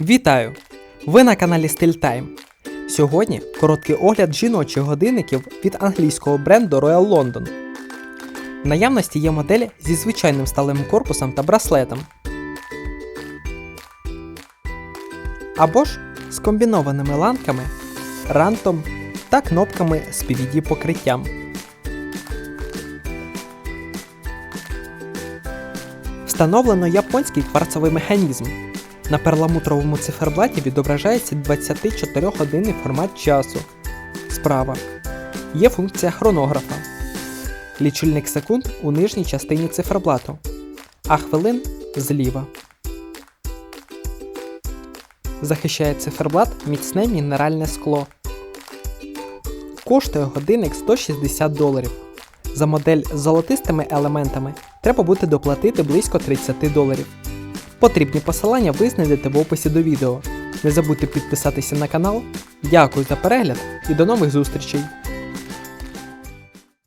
Вітаю! Ви на каналі Style Time. Сьогодні короткий огляд жіночих годинників від англійського бренду Royal London. В наявності є модель зі звичайним сталевим корпусом та браслетом. Або ж з комбінованими ланками, рантом та кнопками з PVD покриттям. Встановлено японський кварцовий механізм. На перламутровому циферблаті відображається 24-годинний формат часу. Справа. Є функція хронографа. Лічильник секунд у нижній частині циферблату, а хвилин зліва. Захищає циферблат міцне мінеральне скло. Коштує годинник 160 доларів. За модель з золотистими елементами треба буде доплатити близько 30 доларів. Потрібні посилання ви знайдете в описі до відео. Не забудьте підписатися на канал. Дякую за перегляд і до нових зустрічей!